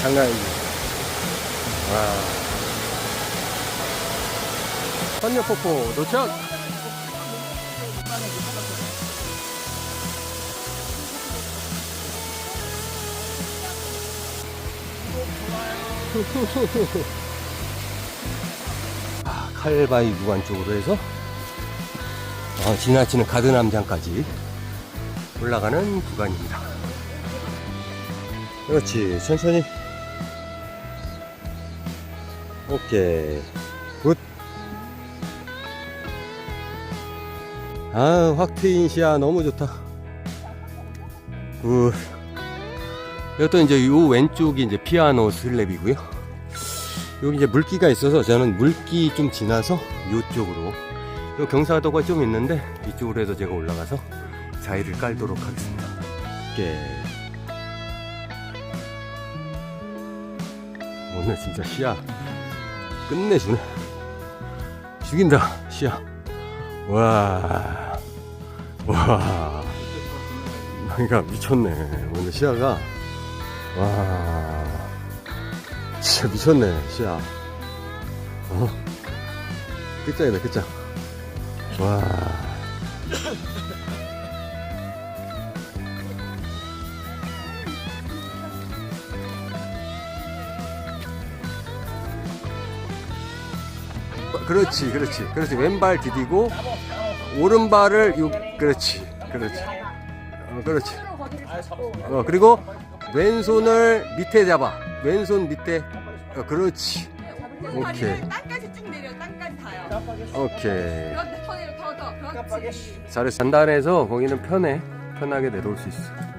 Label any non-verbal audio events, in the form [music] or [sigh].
장난 아니지. 와. 선녀폭포 도착! [laughs] 아, 칼바위 구간 쪽으로 해서 어, 지나치는 가드남장까지 올라가는 구간입니다. 그렇지, 천천히. 오케이, 굿. 아, 확 트인 시야 너무 좋다. 굿. 이것도 이제 요 왼쪽이 이제 피아노 슬랩이고요. 여기 이제 물기가 있어서 저는 물기 좀 지나서 이쪽으로 요 경사도가 좀 있는데 이쪽으로 해서 제가 올라가서 자위를 깔도록 하겠습니다. 오케이. 오늘 진짜 시야 끝내주네. 죽인다 시야. 와, 와. 그러니까 미쳤네. 오늘 시야가 와. 진짜 미쳤네, 시야. 어? 끝장이다, 끝장. 와. 그렇지, 그렇지, 그렇지. 왼발 디디고, 오른발을, 요, 그렇지, 그렇지. 어, 그렇지. 어, 그리고 왼손을 밑에 잡아. 왼손 밑에. 어, 그렇지. 오케이. 땅까지 쭉 내려 땅까지 닿아요 오케이. 그렇지 잘했어. 단단해서 거기는 편해. 편하게 내려올 수 있어.